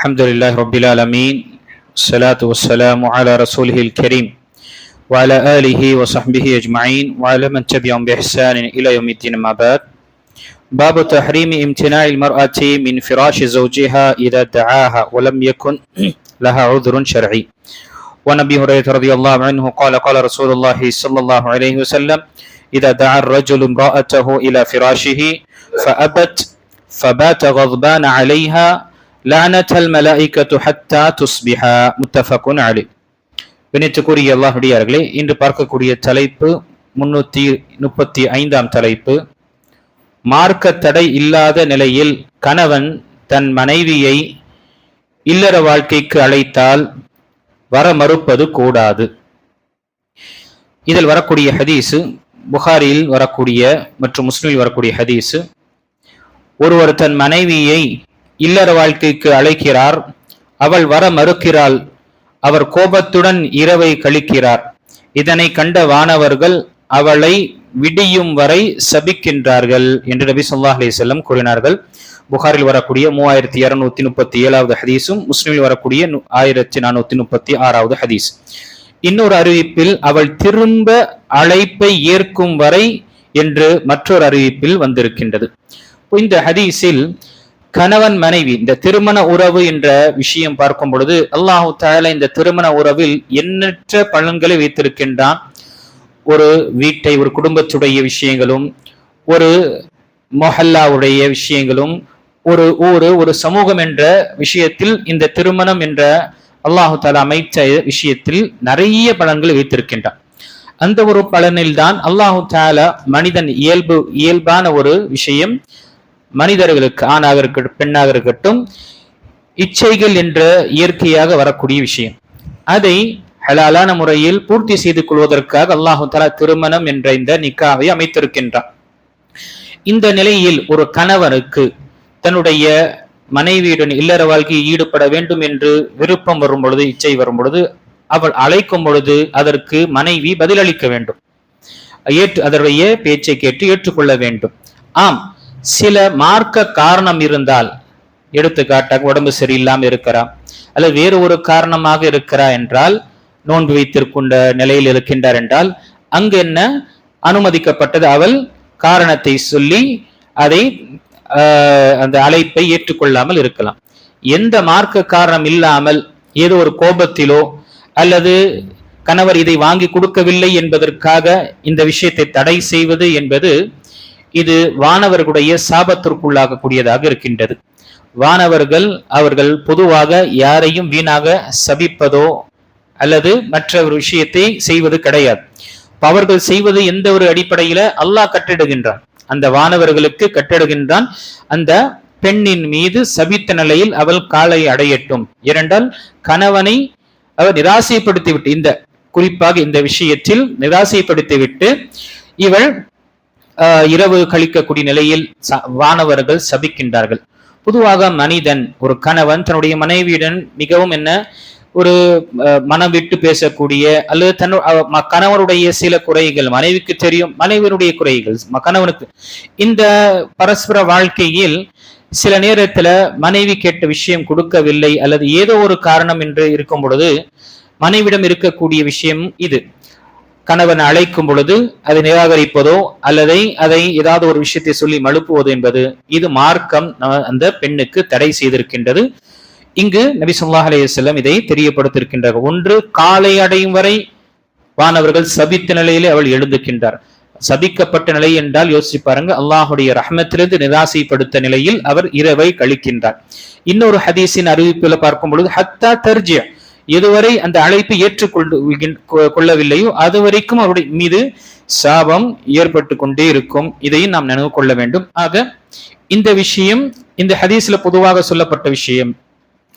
الحمد لله رب العالمين الصلاة والسلام على رسوله الكريم وعلى آله وصحبه أجمعين وعلى من تبعهم بإحسان إلى يوم الدين ما بعد. باب تحريم امتناع المرأة من فراش زوجها إذا دعاها ولم يكن لها عذر شرعي. وعن أبي هريرة رضي الله عنه قال قال رسول الله صلى الله عليه وسلم إذا دعا الرجل امرأته إلى فراشه فأبت فبات غضبان عليها லானத்தல் மலாய்கத்து துஹத்தா துஸ்பிஹா முத்தஃபகுன் அலி. வினைத்துக்குரிய அல்லாஹுடையார்களே இன்று பார்க்கக்கூடிய தலைப்பு முன்னூற்றி முப்பத்தி ஐந்தாம் தலைப்பு. மார்க்க தடை இல்லாத நிலையில் கணவன் தன் மனைவியை இல்லற வாழ்க்கைக்கு அழைத்தால் வர மறுப்பது கூடாது. இதில் வரக்கூடிய ஹதீஸு புகாரியில் வரக்கூடிய மற்றும் முஸ்லீமில் வரக்கூடிய ஹதீஸு ஒருவர் தன் மனைவியை இல்லற வாழ்க்கைக்கு அழைக்கிறார். அவள் வர மறுக்கிறாள். அவர் கோபத்துடன் இரவை கழிக்கிறார். இதனை கண்ட வானவர்கள் அவளை விடியும் வரை சபிக்கின்றார்கள் என்று நபி சொல்லா அலிசல்லம் கூறினார்கள். புகாரில் வரக்கூடிய மூவாயிரத்தி இருநூத்தி முப்பத்தி ஏழாவது ஹதீஸும் முஸ்லீமில் வரக்கூடிய ஆயிரத்தி நானூத்தி முப்பத்தி ஆறாவது ஹதீஸ். இன்னொரு அறிவிப்பில் அவள் திரும்ப அழைப்பை ஏற்கும் வரை என்று மற்றொரு அறிவிப்பில் வந்திருக்கின்றது. இந்த ஹதீஸில் கணவன் மனைவி இந்த திருமண உறவு என்ற விஷயம் பார்க்கும் பொழுது அல்லாஹு தால இந்த திருமண உறவில் எண்ணற்ற பலன்களை வைத்திருக்கின்றான். ஒரு வீட்டை ஒரு குடும்பத்துடைய விஷயங்களும் ஒரு மொஹல்லாவுடைய விஷயங்களும் ஒரு ஊரு ஒரு சமூகம் என்ற விஷயத்தில் இந்த திருமணம் என்ற அல்லாஹு தாலா அமைச்ச விஷயத்தில் நிறைய பலன்களை வைத்திருக்கின்றான். அந்த ஒரு பலனில்தான் அல்லாஹு தாலா மனிதன் இயல்பு இயல்பான ஒரு விஷயம் மனிதர்களுக்கு ஆணாக இருக்கட்டும் பெண்ணாக இருக்கட்டும் இச்சைகள் என்ற இயற்கையாக வரக்கூடிய விஷயம். அதை ஹலாலான முறையில் பூர்த்தி செய்து கொள்வதற்காக அல்லாஹு தலா திருமணம் என்ற இந்த நிக்காவை அமைத்திருக்கின்றான். இந்த நிலையில் ஒரு கணவனுக்கு தன்னுடைய மனைவியுடன் இல்லற வாழ்க்கையில் ஈடுபட வேண்டும் என்று விருப்பம் வரும் பொழுது இச்சை வரும் பொழுது அவள் அழைக்கும் பொழுது அதற்கு மனைவி பதிலளிக்க வேண்டும். ஏற்று அதனுடைய பேச்சை கேட்டு ஏற்றுக்கொள்ள வேண்டும். ஆம் சில மார்க்க காரணம் இருந்தால் எடுத்துக்காட்டாக உடம்பு சரியில்லாமல் இருக்கிறா அல்லது வேறு ஒரு காரணமாக இருக்கிறா என்றால் நோன்பு வைத்திருக்கின்ற நிலையில் இருக்கின்றார் என்றால் அங்கு என்ன அனுமதிக்கப்பட்டது? அவள் காரணத்தை சொல்லி அதை அந்த அழைப்பை ஏற்றுக்கொள்ளாமல் இருக்கலாம். எந்த மார்க்க காரணம் இல்லாமல் ஏதோ ஒரு கோபத்திலோ அல்லது கணவர் இதை வாங்கி கொடுக்கவில்லை என்பதற்காக இந்த விஷயத்தை தடை செய்வது என்பது இது வானவர்களுடைய சாபத்திற்குள்ளாகக்கூடியதாக இருக்கின்றது. வானவர்கள் அவர்கள் பொதுவாக யாரையும் வீணாக சபிப்பதோ அல்லது மற்ற ஒரு விஷயத்தை செய்வது கிடையாது. அவர்கள் செய்வது எந்த ஒரு அடிப்படையில அல்லாஹ் கட்டிடுகின்றான் அந்த வானவர்களுக்கு கட்டிடுகின்றான் அந்த பெண்ணின் மீது சபித்த நிலையில் அவள் காலை அடையட்டும். இரண்டால் கணவனை அவர் நிராசைப்படுத்திவிட்டு இந்த குறிப்பாக இந்த விஷயத்தில் நிராசைப்படுத்திவிட்டு இவள் இரவு கழிக்கக்கூடிய நிலையில் ச- வானவர்கள் சபிக்கின்றார்கள். பொதுவாக மனிதன் ஒரு கணவன் தன்னுடைய மனைவியுடன் மிகவும் என்ன ஒரு மனம் விட்டு பேசக்கூடிய அல்லது தன் கணவனுடைய சில குறைகள் மனைவிக்கு தெரியும் மனைவியினுடைய குறைகள் கணவனுக்கு. இந்த பரஸ்பர வாழ்க்கையில் சில நேரத்துல மனைவி கேட்ட விஷயம் கொடுக்கவில்லை அல்லது ஏதோ ஒரு காரணம் என்று இருக்கும் பொழுது மனைவிடம் இருக்கக்கூடிய விஷயம் இது. கணவன் அழைக்கும் பொழுது அதை நிராகரிப்பதோ அல்லது அதை ஏதாவது ஒரு விஷயத்தை சொல்லி மழுப்புவதோ என்பது இது மார்க்கம் அந்த பெண்ணுக்கு தடை செய்திருக்கின்றது. இங்கு நபி சொல்லாஹ் அலையம் இதை தெரியப்படுத்திருக்கின்றார் ஒன்று காலை அடையும் வரை வானவர்கள் சபித்த நிலையிலே அவள் எழுந்துக்கின்றார். சபிக்கப்பட்ட நிலை என்றால் யோசிச்சு பாருங்க அல்லாஹுடைய ரஹமத்திலிருந்து நிராசைப்படுத்த நிலையில் அவர் இரவை கழிக்கின்றார். இன்னொரு ஹதீஸின் அறிவிப்புல பார்க்கும் பொழுது ஹத்தா தர்ஜிய எதுவரை அந்த அழைப்பை ஏற்றுக்கொண்டு கொ- கொள்ளவில்லையோ அது வரைக்கும் அவருடைய மீது சாபம் ஏற்பட்டு கொண்டே இருக்கும். இதையும் நாம் நினைவு கொள்ள வேண்டும். ஆக இந்த விஷயம் இந்த ஹதீஸ்ல பொதுவாக சொல்லப்பட்ட விஷயம்.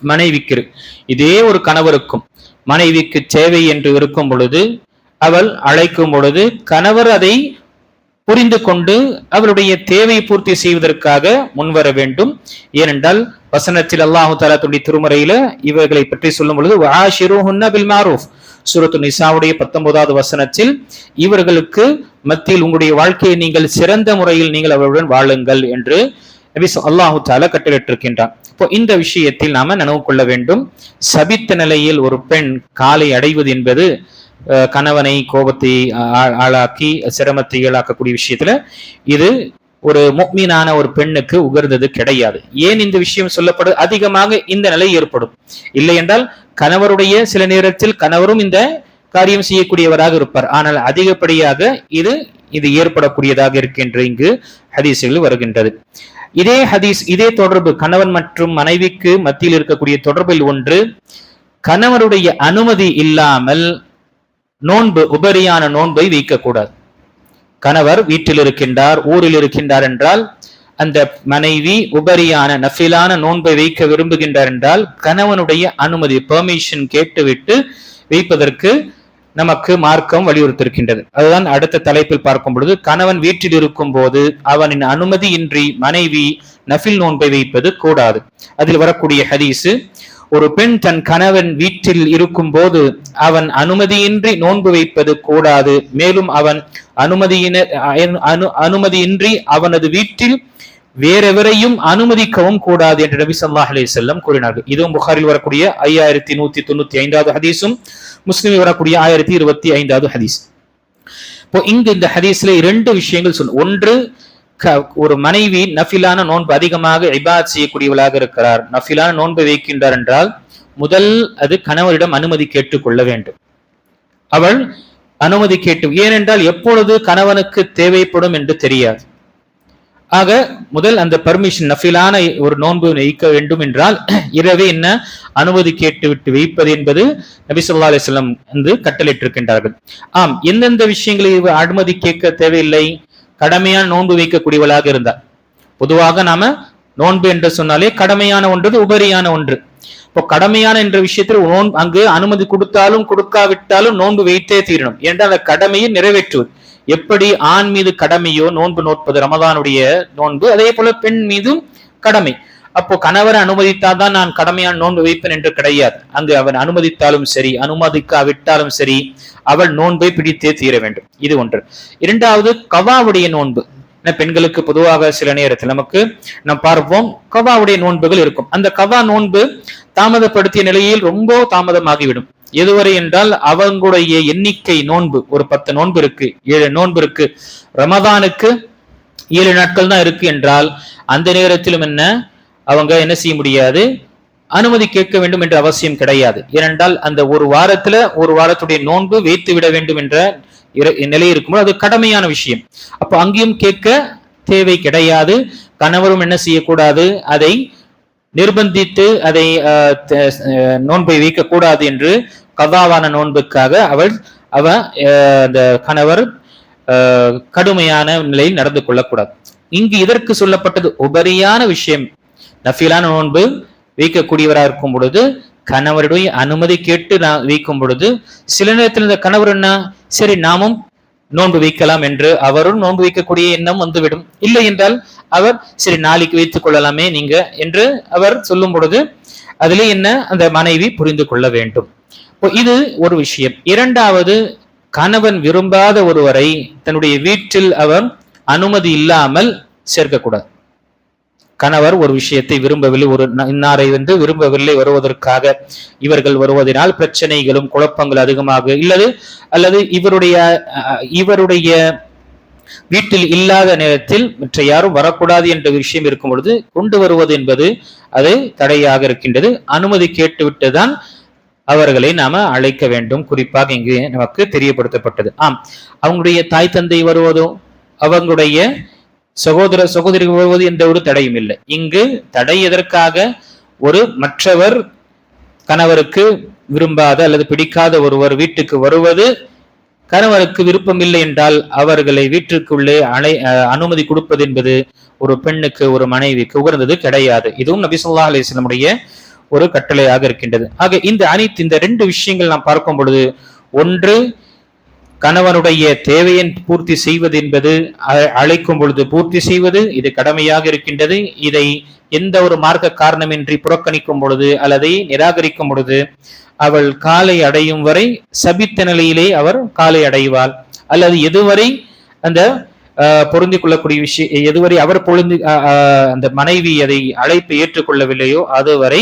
மனைவிக்கு இதே ஒரு கணவருக்கும் மனைவிக்கு தேவை என்று இருக்கும் பொழுது அவள் அழைக்கும் பொழுது கணவர் அதை புரிந்து கொண்டு அவருடைய தேவையை பூர்த்தி செய்வதற்காக முன்வர வேண்டும். ஏனென்றால் வசனத்தில் அல்லாஹு தாலா தன்னுடைய திருமறையில இவர்களை பற்றி சொல்லும் பொழுது பில் மாரூஃப் சூரத்து நிசாவுடைய பத்தொன்பதாவது வசனத்தில் இவர்களுக்கு மத்தியில் உங்களுடைய வாழ்க்கையை நீங்கள் சிறந்த முறையில் நீங்கள் அவர்களுடன் வாழுங்கள் என்று நபி அல்லாஹு தாலா கட்டளிட்டிருக்கின்றான் இப்போ இந்த விஷயத்தில் நாம நினைவு கொள்ள வேண்டும். சபித்த நிலையில் ஒரு பெண் காலை அடைவது என்பது கணவனை கோபத்தை ஆளாக்கி சிரமத்தை இயலாக்கக்கூடிய விஷயத்துல இது ஒரு முக்மீனான ஒரு பெண்ணுக்கு உகர்ந்தது கிடையாது. ஏன் இந்த விஷயம் சொல்லப்படும் அதிகமாக இந்த நிலை ஏற்படும்? இல்லை என்றால் கணவருடைய சில நேரத்தில் கணவரும் இந்த காரியம் செய்யக்கூடியவராக இருப்பார். ஆனால் அதிகப்படியாக இது இது ஏற்படக்கூடியதாக இருக்கின்ற இங்கு ஹதீசுகள் வருகின்றது. இதே ஹதீஸ் இதே தொடர்பு கணவன் மற்றும் மனைவிக்கு மத்தியில் இருக்கக்கூடிய தொடர்பில் ஒன்று கணவருடைய அனுமதி இல்லாமல் நோன்பு உபரியான நோன்பை வைக்கக்கூடாது. கணவர் வீட்டில் இருக்கின்றார் ஊரில் இருக்கின்றார் என்றால் அந்த மனைவி உபரியான நஃபிலான நோன்பை வைக்க விரும்புகின்றார் என்றால் கணவனுடைய அனுமதி பெர்மிஷன் கேட்டுவிட்டு வைப்பதற்கு நமக்கு மார்க்கம் வலியுறுத்திருக்கின்றது. அதுதான் அடுத்த தலைப்பில் பார்க்கும் பொழுது கணவன் வீட்டில் இருக்கும் போது அவனின் அனுமதியின்றி மனைவி நஃபில் நோன்பை வைப்பது கூடாது. அதில் வரக்கூடிய ஹதீஸு ஒரு பெண் தன் கணவன் வீட்டில் இருக்கும் போது அவன் அனுமதியின்றி நோன்பு வைப்பது கூடாது. மேலும் அவன் அனுமதியின அனு அனுமதியின்றி அவனது வீட்டில் வேறெவரையும் அனுமதிக்கவும் கூடாது என்று நபி சல்லாஹ் அலி செல்லம் கூறினார்கள். இதுவும் புகாரில் வரக்கூடிய ஐயாயிரத்தி நூத்தி தொண்ணூத்தி ஐந்தாவது ஹதீஸும் முஸ்லீமில் வரக்கூடிய ஆயிரத்தி இருபத்தி ஐந்தாவது ஹதீஸ். இப்போ இங்கு இந்த ஹதீஸ்ல இரண்டு விஷயங்கள் சொல் ஒன்று ஒரு மனைவி நஃபிலான நோன்பு அதிகமாக இபாத் செய்யக்கூடியவளாக இருக்கிறார். நஃபிலான நோன்பு வைக்கின்றார் என்றால் முதல் அது கணவரிடம் அனுமதி கேட்டுக்கொள்ள வேண்டும். அவள் அனுமதி கேட்டு ஏனென்றால் எப்பொழுது கணவனுக்கு தேவைப்படும் என்று தெரியாது. ஆக முதல் அந்த பர்மிஷன் நஃபிலான ஒரு நோன்பு வைக்க வேண்டும் என்றால் இரவே என்ன? அனுமதி கேட்டுவிட்டு வைப்பது என்பது நபி அலிஸ்லம் அலைஹி வஸல்லம் வந்து கட்டளையிட்டிருக்கின்றார்கள். ஆம் எந்தெந்த விஷயங்களை அனுமதி கேட்க தேவையில்லை? கடமையான நோன்பு வைக்கக்கூடியவளாக இருந்தார். பொதுவாக நாம நோன்பு என்று சொன்னாலே கடமையான ஒன்று உபரியான ஒன்று. இப்போ கடமையான என்ற விஷயத்தில் நோன் அங்கு அனுமதி கொடுத்தாலும் கொடுக்காவிட்டாலும் நோன்பு வைத்தே தீரணும். என்றால் அந்த கடமையை நிறைவேற்றுவது? எப்படி ஆண் மீது கடமையோ நோன்பு நோட்பது ரமதானுடைய நோன்பு அதே போல பெண் மீதும் கடமை. அப்போ கணவர் அனுமதித்தால் தான் நான் கடமையான நோன்பு வைப்பேன் என்று கிடையாது. அங்கு அவன் அனுமதித்தாலும் சரி அனுமதிக்காவிட்டாலும் சரி அவள் நோன்பை பிடித்தே தீர வேண்டும். இது ஒன்று. இரண்டாவது கவாவுடைய நோன்பு. பெண்களுக்கு பொதுவாக சில நேரத்தில் நமக்கு நாம் பார்ப்போம் கவாவுடைய நோன்புகள் இருக்கும். அந்த கவா நோன்பு தாமதப்படுத்திய நிலையில் ரொம்ப தாமதமாகிவிடும். எதுவரை என்றால் அவங்களுடைய எண்ணிக்கை நோன்பு. ஒரு பத்து நோன்பு இருக்கு ஏழு நோன்பு இருக்கு. ரமதானுக்கு ஏழு நாட்கள் தான் இருக்கு என்றால் அந்த நேரத்திலும் என்ன? அவங்க என்ன செய்ய முடியாது? அனுமதி கேட்க வேண்டும் என்ற அவசியம் கிடையாது. ஏனென்றால் அந்த ஒரு வாரத்துல ஒரு வாரத்துடைய நோன்பு வைத்து விட வேண்டும் என்ற இர- நிலை இருக்கும்போது அது கடமையான விஷயம். அப்போ அங்கேயும் கேட்க தேவை கிடையாது. கணவரும் என்ன செய்யக்கூடாது? அதை நிர்பந்தித்து அதை நோன்பை வைக்கக்கூடாது என்று கதாவான நோன்புக்காக அவள் அவ அந்த கணவர் கடுமையான நிலையில் நடந்து கொள்ளக்கூடாது. இங்கு இதற்கு சொல்லப்பட்டது உபரியான விஷயம். நஃபிலான நோன்பு வீக்கக்கூடியவராக இருக்கும் பொழுது கணவருடைய அனுமதி கேட்டு நான் வீக்கும் பொழுது சில நேரத்தில் இந்த கணவர் என்ன? சரி நாமும் நோன்பு வைக்கலாம் என்று அவரும் நோன்பு வைக்கக்கூடிய எண்ணம் வந்துவிடும். இல்லை என்றால் அவர் சரி நாளைக்கு வைத்துக் கொள்ளலாமே நீங்க என்று அவர் சொல்லும் பொழுது அதிலே என்ன? அந்த மனைவி புரிந்து கொள்ள வேண்டும். இது ஒரு விஷயம். இரண்டாவது கணவன் விரும்பாத ஒருவரை தன்னுடைய வீட்டில் அவர் அனுமதி இல்லாமல் சேர்க்கக்கூடாது. கணவர் ஒரு விஷயத்தை விரும்பவில்லை ஒரு இன்னாரை வந்து விரும்பவில்லை வருவதற்காக இவர்கள் வருவதனால் பிரச்சனைகளும் குழப்பங்கள் அதிகமாக இல்லது அல்லது இவருடைய இவருடைய வீட்டில் இல்லாத நேரத்தில் மற்ற யாரும் வரக்கூடாது என்ற விஷயம் இருக்கும் பொழுது கொண்டு வருவது என்பது அது தடையாக இருக்கின்றது. அனுமதி கேட்டுவிட்டுதான் அவர்களை நாம அழைக்க வேண்டும். குறிப்பாக இங்கு நமக்கு தெரியப்படுத்தப்பட்டது. ஆம் அவங்களுடைய தாய் தந்தை வருவதோ அவங்களுடைய சகோதர சகோதரி வருவது எந்த ஒரு தடையும் இல்லை. இங்கு தடை எதற்காக ஒரு மற்றவர் கணவருக்கு விரும்பாத அல்லது பிடிக்காத ஒருவர் வீட்டுக்கு வருவது கணவருக்கு விருப்பம் இல்லை என்றால் அவர்களை வீட்டிற்குள்ளே அலை அனுமதி கொடுப்பது என்பது ஒரு பெண்ணுக்கு ஒரு மனைவிக்கு உகர்ந்தது கிடையாது. இதுவும் நபிசுல்லா அலிஸ்லமுடைய ஒரு கட்டளையாக இருக்கின்றது. ஆக இந்த அனைத்து இந்த ரெண்டு விஷயங்கள் நாம் பார்க்கும் பொழுது ஒன்று கணவனுடைய தேவையை பூர்த்தி செய்வது என்பது அழைக்கும் பொழுது பூர்த்தி செய்வது இது கடமையாக இருக்கின்றது. இதை எந்த ஒரு மார்க்க காரணமின்றி புறக்கணிக்கும் பொழுது அல்லது நிராகரிக்கும் பொழுது அவள் காலை அடையும் வரை சபித்த நிலையிலே அவர் காலை அடைவாள். அல்லது எதுவரை அந்த ஆஹ், பொருந்திக் கொள்ளக்கூடிய விஷயம் எதுவரை அவர் பொருந்தி அந்த மனைவி அதை அழைப்பு ஏற்றுக்கொள்ளவில்லையோ அதுவரை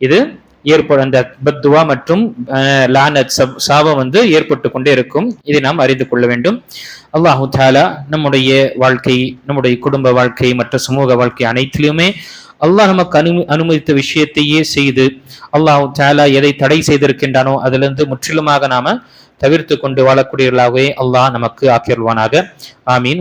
இது ஏற்படும் அந்த பத்துவா மற்றும் லானத் சப்- சாபம் வந்து ஏற்பட்டு கொண்டே இருக்கும். இதை நாம் அறிந்து கொள்ள வேண்டும். அல்லாஹு தாலா நம்முடைய வாழ்க்கை நம்முடைய குடும்ப வாழ்க்கை மற்ற சமூக வாழ்க்கை அனைத்திலுமே அல்லாஹ் நமக்கு அனு அனுமதித்த விஷயத்தையே செய்து அல்லாஹு தாலா எதை தடை செய்திருக்கின்றானோ அதிலிருந்து முற்றிலுமாக நாம தவிர்த்து கொண்டு வாழக்கூடியவர்களாகவே அல்லாஹ் நமக்கு ஆக்கியல்வானாக ஆமீன்.